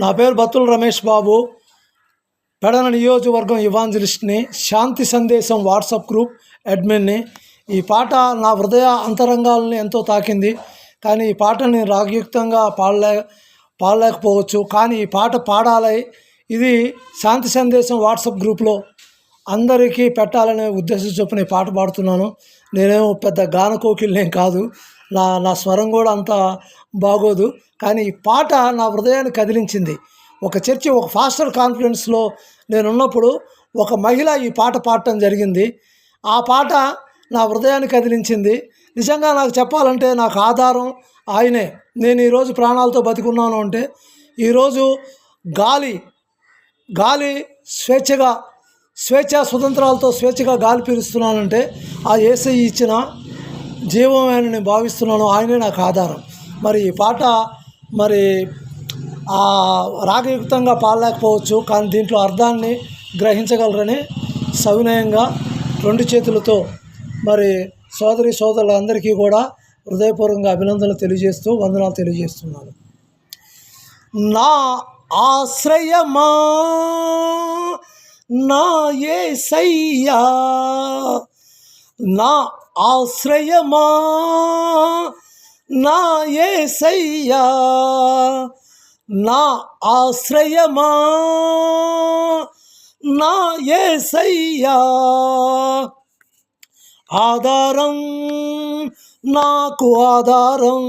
నా పేరు బత్తుల రమేష్ బాబు. పెడన నియోజకవర్గం ఇవాంజలిస్ట్ని శాంతి సందేశం వాట్సాప్ గ్రూప్ అడ్మిన్ని. ఈ పాట నా హృదయ అంతరంగాలని ఎంతో తాకింది. కానీ ఈ పాటని రాగయుక్తంగా పాడలే పాడలేకపోవచ్చు. కానీ ఈ పాట పాడాలి. ఇది శాంతి సందేశం వాట్సాప్ గ్రూప్లో అందరికీ పెట్టాలనే ఉద్దేశం చొప్పున ఈ పాట పాడుతున్నాను. నేనేమో పెద్ద గాన కోకిల్నేం కాదు. నా నా స్వరం కూడా అంత బాగోదు. కానీ ఈ పాట నా హృదయాన్ని కదిలించింది. ఒక చర్చి ఒక ఫాస్టర్ కాన్ఫరెన్స్లో నేను ఉన్నప్పుడు ఒక మహిళ ఈ పాట పాడటం జరిగింది. ఆ పాట నా హృదయాన్ని కదిలించింది. నిజంగా నాకు చెప్పాలంటే నాకు ఆధారం ఆయనే. నేను ఈరోజు ప్రాణాలతో బతికున్నాను అంటే ఈరోజు గాలి గాలి స్వేచ్ఛగా స్వేచ్ఛ స్వతంత్రాలతో స్వేచ్ఛగా గాలి పీలుస్తున్నానంటే ఆ ఏసీ ఇచ్చిన జీవమైన నేను భావిస్తున్నాను ఆయనే నాకు ఆధారం. మరి ఈ పాట మరి ఆ రాగయుక్తంగా పాడలేకపోవచ్చు కానీ దీంట్లో అర్థాన్ని గ్రహించగలరని సవినయంగా రెండు చేతులతో మరి సోదరి సోదరులందరికీ కూడా హృదయపూర్వకంగా అభినందనలు తెలియజేస్తూ వందనాలు తెలియజేస్తున్నాను. నా ఆశ్రయమా? నా ఏసయ్యా నా ఆశ్రయమా? నా ఏసయ్యా నా ఆశ్రయమా? నా ఏసయ్యా ఆధారం నాకు ఆధారం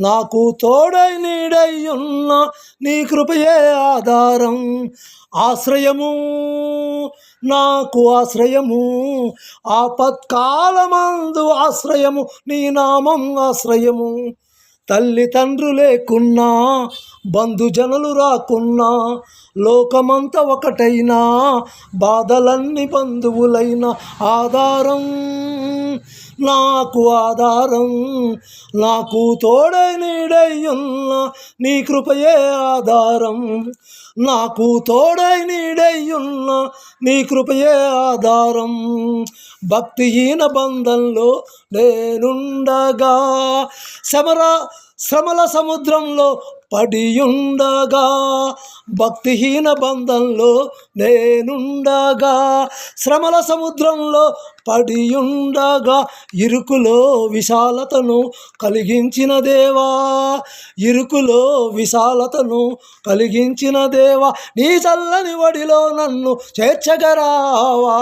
నాకు తోడై నీడై ఉన్న నీ కృపయే ఆధారం. ఆశ్రయము నాకు ఆశ్రయము ఆపత్కాలమందు ఆశ్రయము నీ నామం ఆశ్రయము. తల్లిదండ్రు లేకున్నా బంధుజనులు రాకున్నా లోకమంతా ఒకటైనా బాధలన్నీ బంధువులైన ఆధారం. నాకు ఆధారం నాకు తోడై నీడై నీ కృపయే ఆధారం. నాకు తోడై నీడై నీ కృపయే ఆధారం. భక్తిహీన బంధంలో నేనుండగా సమర శ్రమల సముద్రంలో పడియుండగా భక్తిహీన బంధంలో నేనుండగా శ్రమల సముద్రంలో పడియుండగా ఇరుకులో విశాలతను కలిగించిన దేవా ఇరుకులో విశాలతను కలిగించిన దేవా నీ చల్లని వడిలో నన్ను చేర్చగరావా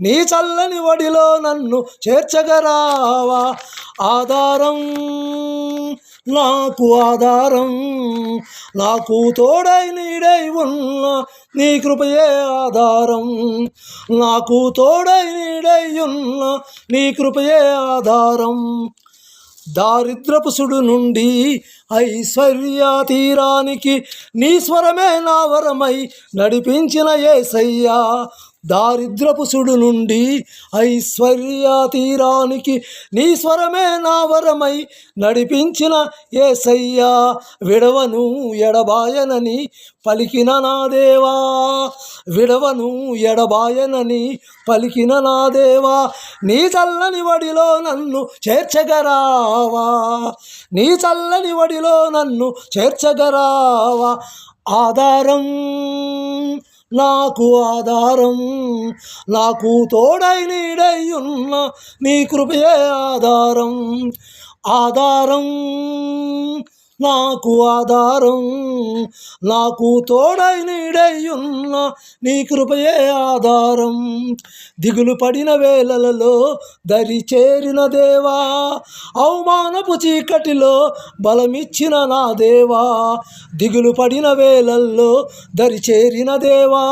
నీ చల్లని వడిలో నన్ను చేర్చగరావా ఆధారం నాకు ఆధారం. నాకు తోడై నీడై ఉన్న నీ కృపయే ఆధారం. నాకు తోడై నీడై ఉన్న నీ కృపయే ఆధారం. దారిద్రపు సుడు నుండి ఐశ్వర్య తీరానికి నీ స్వరమే నా వరమై నడిపించిన ఏసయ్యా. దారిద్రపు సుడు నుండి ఐశ్వర్య తీరానికి నీ స్వరమే నా వరమై నడిపించిన ఏసయ్యా విడవను ఎడబాయనని పలికిన నా దేవా విడవను ఎడబాయనని పలికిన నా దేవా నీ చల్లని వడిలో నన్ను చేర్చగరావా నీ చల్లని వడిలో నన్ను చేర్చగరావా ఆధారం నాకు ఆధారం నాకు తోడై నీడై ఉన్న నీ కృపయే ఆధారం. ఆధారం నాకు ఆధారం నాకు తోడై నీడయ్యున్న నీ కృపయే ఆధారం. దిగులు పడిన వేళలలో దరి చేరిన దేవా అవమానపు చీకటిలో బలమిచ్చిన నా దేవా. దిగులు పడిన వేళల్లో దరి చేరిన దేవా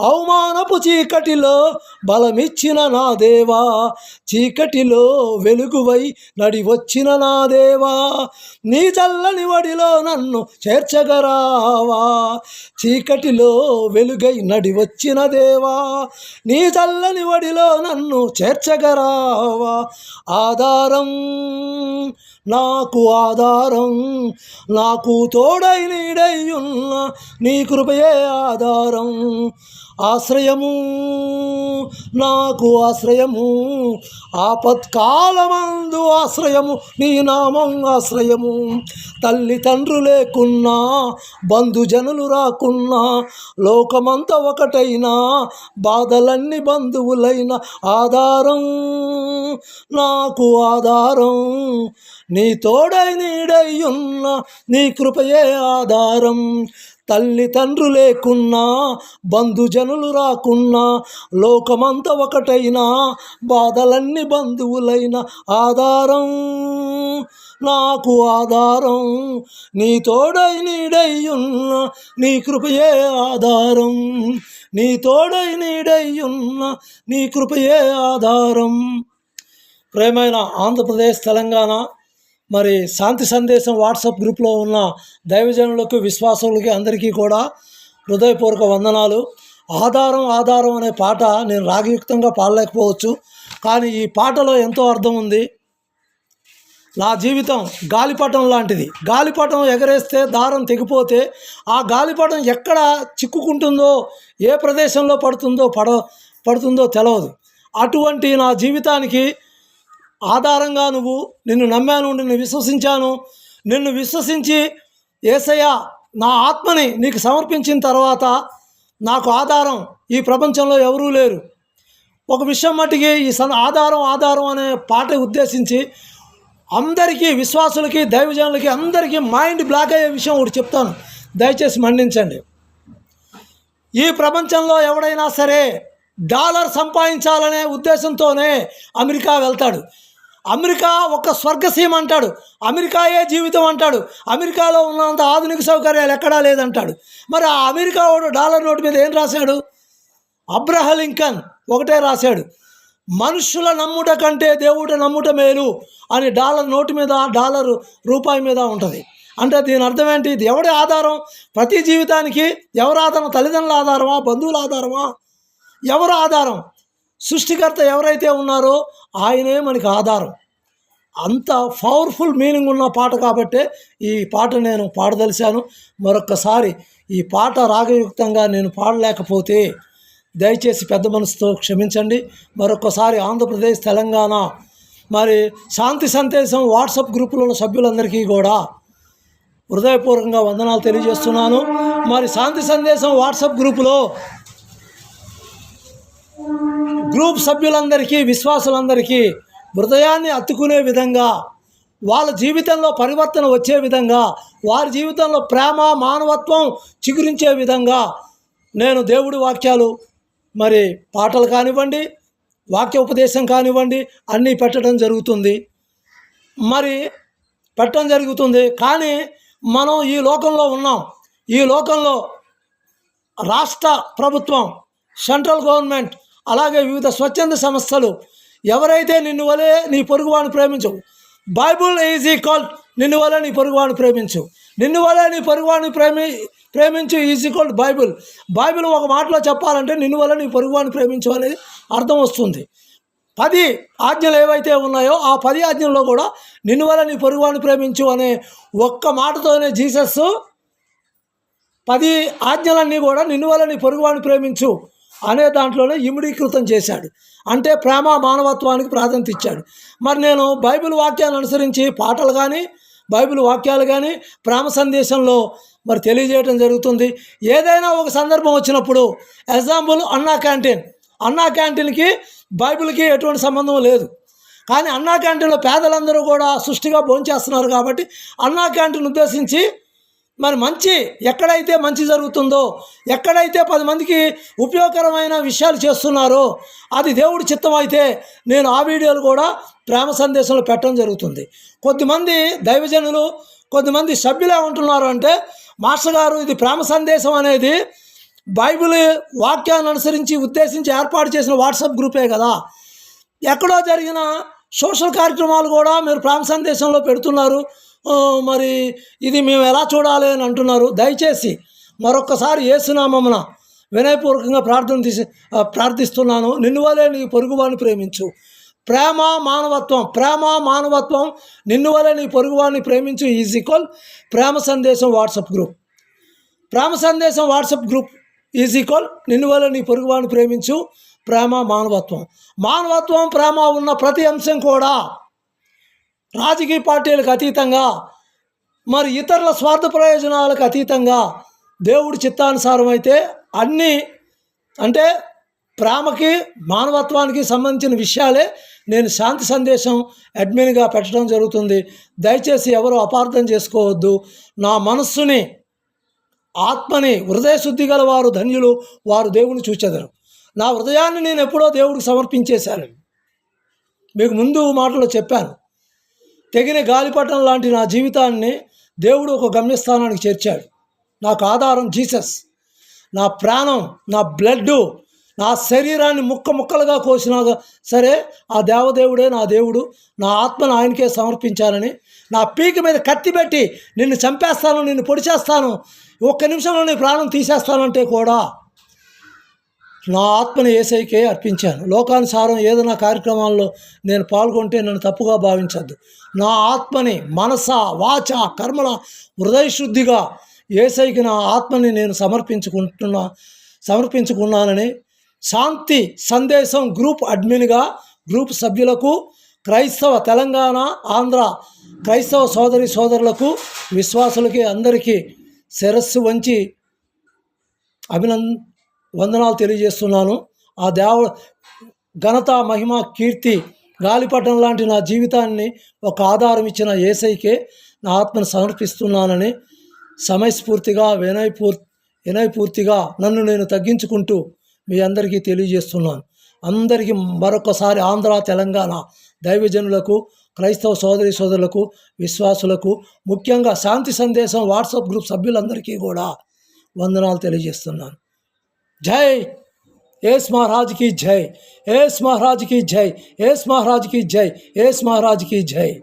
అవమానపు చీకటిలో బలమిచ్చిన నా దేవా. చీకటిలో వెలుగువై నడి వచ్చిన నా దేవా. నీ చల్లని వడిలో నన్ను చేర్చగరావా చీకటిలో వెలుగై నడి వచ్చిన దేవా నీ చల్లని వడిలో నన్ను చేర్చగరావా ఆధారం నాకు ఆధారం నాకు తోడై నీడై ఉన్న నీ కృపయే ఆధారం. ఆశ్రయము నాకు ఆశ్రయము ఆపత్కాలమందు ఆశ్రయము నీ నామం ఆశ్రయము. తల్లి తండ్రు లేకున్నా బంధుజనులు రాకున్నా లోకమంతా ఒకటైనా బాధలన్నీ బంధువులైన ఆధారం నాకు ఆధారం. నీ తోడై నీడై ఉన్న నీ కృపయే ఆధారం. తల్లి తండ్రు లేకున్నా బంధుజనులు రాకున్నా లోకమంతా ఒకటైనా బాధలన్నీ బంధువులైన ఆధారం. నాకు ఆధారం నీ తోడై నీడయ్యున్న నీ కృపయే ఆధారం. నీ తోడై నీడయ్యున్న నీ కృపయే ఆధారం. ప్రేమైన ఆంధ్రప్రదేశ్ తెలంగాణ మరి శాంతి సందేశం వాట్సాప్ గ్రూప్లో ఉన్న దైవజనులకు విశ్వాసులకి అందరికీ కూడా హృదయపూర్వక వందనాలు. ఆధారం ఆధారం అనే పాట నేను రాగయుక్తంగా పాడలేకపోవచ్చు. కానీ ఈ పాటలో ఎంతో అర్థం ఉంది. నా జీవితం గాలిపటం లాంటిది. గాలిపటం ఎగరేస్తే దారం తెగిపోతే ఆ గాలిపటం ఎక్కడ చిక్కుకుంటుందో ఏ ప్రదేశంలో పడుతుందో పడ పడుతుందో తెలవదు. అటువంటి నా జీవితానికి ఆధారంగా నువ్వు నిన్ను నమ్మాను నిన్ను విశ్వసించాను. నిన్ను విశ్వసించి ఏసయ్య నా ఆత్మని నీకు సమర్పించిన తర్వాత నాకు ఆధారం ఈ ప్రపంచంలో ఎవరూ లేరు. ఒక విషయం మట్టికి ఈ సన్ ఆధారం ఆధారం అనే పాట ఉద్దేశించి అందరికీ విశ్వాసులకి దైవజనులకి అందరికీ మైండ్ బ్లాక్ అయ్యే విషయం ఒకటి చెప్తాను. దయచేసి మన్నించండి. ఈ ప్రపంచంలో ఎవడైనా సరే డాలర్ సంపాదించాలనే ఉద్దేశంతోనే అమెరికా వెళ్తాడు. అమెరికా ఒక స్వర్గసీమ అంటాడు. అమెరికాయే జీవితం అంటాడు. అమెరికాలో ఉన్నంత ఆధునిక సౌకర్యాలు ఎక్కడా లేదంటాడు. మరి ఆ అమెరికా వాడు డాలర్ నోటు మీద ఏం రాశాడు? అబ్రహ లింకన్ ఒకటే రాశాడు. మనుషుల నమ్ముట కంటే దేవుడు నమ్ముట మేలు అని డాలర్ నోటు మీద డాలర్ రూపాయి మీద ఉంటుంది. అంటే దీని అర్థం ఏంటి? ఇది ఎవడి ఆధారం? ప్రతి జీవితానికి ఎవరు ఆధారం తల్లిదండ్రుల ఆధారమా? బంధువుల ఆధారమా? ఎవరు ఆధారం? సృష్టికర్త ఎవరైతే ఉన్నారో ఆయనే మనకి ఆధారం. అంత పవర్ఫుల్ మీనింగ్ ఉన్న పాట కాబట్టే ఈ పాట నేను పాడదలిశాను మరొక్కసారి ఈ పాట రాగయుక్తంగా నేను పాడలేకపోతే దయచేసి పెద్ద మనసుతో క్షమించండి. మరొకసారి ఆంధ్రప్రదేశ్ తెలంగాణ మరి శాంతి సందేశం వాట్సాప్ గ్రూపులో ఉన్న సభ్యులందరికీ కూడా హృదయపూర్వకంగా వందనాలు తెలియజేస్తున్నాను. మరి శాంతి సందేశం వాట్సాప్ గ్రూపులో గ్రూప్ సభ్యులందరికీ విశ్వాసులందరికీ హృదయాన్ని అత్తుకునే విధంగా వాళ్ళ జీవితంలో పరివర్తన వచ్చే విధంగా వారి జీవితంలో ప్రేమ మానవత్వం చిగురించే విధంగా నేను దేవుడి వాక్యాలు మరి పాటలు కానివ్వండి వాక్య ఉపదేశం కానివ్వండి అన్నీ పెట్టడం జరుగుతుంది. మరి పెట్టడం జరుగుతుంది. కానీ మనం ఈ లోకంలో ఉన్నాం. ఈ లోకంలో రాష్ట్ర ప్రభుత్వం సెంట్రల్ గవర్నమెంట్ అలాగే వివిధ స్వచ్ఛంద సంస్థలు ఎవరైతే నిన్ను వలే నీ పొరుగువాడిని ప్రేమించవు బైబుల్ ఈజ్ ఈక్వల్ నిన్ను వలే నీ పొరుగువాడిని ప్రేమించు. నిన్ను వలే నీ పొరుగువాడిని ప్రేమి ప్రేమించు ఈజ్ ఈక్వల్ బైబుల్. బైబిల్ ఒక మాటలో చెప్పాలంటే నిన్ను వల్ల నీ పొరుగువాడిని ప్రేమించు అనేది అర్థం వస్తుంది. పది ఆజ్ఞలు ఏవైతే ఉన్నాయో ఆ పది ఆజ్ఞల్లో కూడా నిన్ను వల్ల నీ పొరుగువాడిని ప్రేమించు అనే ఒక్క మాటతోనే జీసస్ పది ఆజ్ఞలన్నీ కూడా నిన్ను వల్ల నీ పొరుగువాడిని ప్రేమించు. అనే దాంట్లోనే ఇమిడీకృతం చేశాడు. అంటే ప్రేమ మానవత్వానికి ప్రాధాన్యత ఇచ్చాడు. మరి నేను బైబిల్ వాక్యాన్ని అనుసరించి పాటలు కానీ బైబిల్ వాక్యాలు కానీ ప్రేమ సందేశంలో మరి తెలియజేయడం జరుగుతుంది. ఏదైనా ఒక సందర్భం వచ్చినప్పుడు ఎగ్జాంపుల్ అన్నా క్యాంటీన్. అన్నా క్యాంటీన్కి బైబిల్కి ఎటువంటి సంబంధం లేదు. కానీ అన్నా క్యాంటీన్లో పేదలందరూ కూడా సృష్టిగా భోంచేస్తున్నారు కాబట్టి అన్నా క్యాంటీన్ ఉద్దేశించి మరి మంచి ఎక్కడైతే మంచి జరుగుతుందో ఎక్కడైతే పది మందికి ఉపయోగకరమైన విషయాలు చేస్తున్నారో అది దేవుడి చిత్తం అయితే నేను ఆ వీడియోలు కూడా ప్రేమ సందేశంలో పెట్టడం జరుగుతుంది. కొద్దిమంది దైవజనులు కొద్దిమంది సభ్యులు ఏమంటున్నారు అంటే మాస్టర్ గారు ఇది ప్రేమ సందేశం అనేది బైబిల్ వాక్యాన్ని అనుసరించి ఉద్దేశించి ఏర్పాటు చేసిన వాట్సాప్ గ్రూపే కదా. ఎక్కడో జరిగిన సోషల్ కార్యక్రమాలు కూడా మీరు ప్రాంత సందేశంలో పెడుతున్నారు. మరి ఇది మేము ఎలా చూడాలి అని అంటున్నారు. దయచేసి మరొక్కసారి ఏసునామమున వినయపూర్వకంగా ప్రార్థన తీసి ప్రార్థిస్తున్నాను. నిన్నువలే నీ పొరుగువాడిని ప్రేమించు. ప్రేమ మానవత్వం ప్రేమ మానవత్వం నిన్నువలే నీ పొరుగువాడిని ప్రేమించు. ఈజ్ ఈక్వల్ ప్రేమ సందేశం వాట్సాప్ గ్రూప్. ప్రేమ సందేశం వాట్సాప్ గ్రూప్ ఈజ్ ఈక్వల్ నిన్ను వల్ల నీ పొరుగువాడిని ప్రేమించు. ప్రేమ మానవత్వం. మానవత్వం ప్రేమ ఉన్న ప్రతి అంశం కూడా రాజకీయ పార్టీలకు అతీతంగా మరి ఇతరుల స్వార్థ ప్రయోజనాలకు అతీతంగా దేవుడి చిత్తానుసారం అయితే అన్నీ అంటే ప్రేమకి మానవత్వానికి సంబంధించిన విషయాలే నేను శాంతి సందేశం అడ్మిన్గా పెట్టడం జరుగుతుంది. దయచేసి ఎవరు అపార్థం చేసుకోవద్దు. నా మనస్సుని ఆత్మని హృదయ శుద్ధి గల వారు ధన్యులు వారు దేవుని చూచెదరు. నా హృదయాన్ని నేను ఎప్పుడో దేవుడికి సమర్పించేశాను. మీకు ముందు మాటలో చెప్పాను. తెగిన గాలిపటం లాంటి నా జీవితాన్ని దేవుడు ఒక గమ్యస్థానానికి చేర్చాడు. నాకు ఆధారం జీసస్. నా ప్రాణం నా బ్లడ్ నా శరీరాన్ని ముక్క ముక్కలుగా కోసినా సరే ఆ దేవదేవుడే నా దేవుడు. నా ఆత్మను ఆయనకే సమర్పించానని నా పీక మీద కత్తి పెట్టి నిన్ను చంపేస్తాను నిన్ను పొడిచేస్తాను. ఒక్క నిమిషంలో నీ ప్రాణం తీసేస్తానంటే కూడా నా ఆత్మని ఏసైకే అర్పించాను. లోకానుసారం ఏదైనా కార్యక్రమాల్లో నేను పాల్గొంటే నన్ను తప్పుగా భావించద్దు. నా ఆత్మని మనస వాచ కర్మల హృదయశుద్ధిగా ఏసైకి నా ఆత్మని నేను సమర్పించుకుంటున్నా సమర్పించుకున్నానని శాంతి సందేశం గ్రూప్ అడ్మిన్గా గ్రూప్ సభ్యులకు క్రైస్తవ తెలంగాణ ఆంధ్ర క్రైస్తవ సోదరి సోదరులకు విశ్వాసులకి అందరికీ శిరస్సు వంచి అభినంద వందనాలు తెలియజేస్తున్నాను. ఆ దేవ ఘనత మహిమ కీర్తి గాలిపటం లాంటి నా జీవితాన్ని ఒక ఆధారం ఇచ్చిన ఏసైకే నా ఆత్మను సమర్పిస్తున్నానని సమయస్ఫూర్తిగా వినయపూర్ వినయపూర్తిగా నన్ను నేను తగ్గించుకుంటూ మీ అందరికీ తెలియజేస్తున్నాను. అందరికీ మరొకసారి ఆంధ్ర తెలంగాణ దైవజనులకు క్రైస్తవ సోదరి సోదరులకు విశ్వాసులకు ముఖ్యంగా శాంతి సందేశం వాట్సాప్ గ్రూప్ సభ్యులందరికీ కూడా వందనాలు తెలియజేస్తున్నాను. जय। एस महाराज की जय। एस महाराज की जय। एस महाराज की जय। एस महाराज की जय।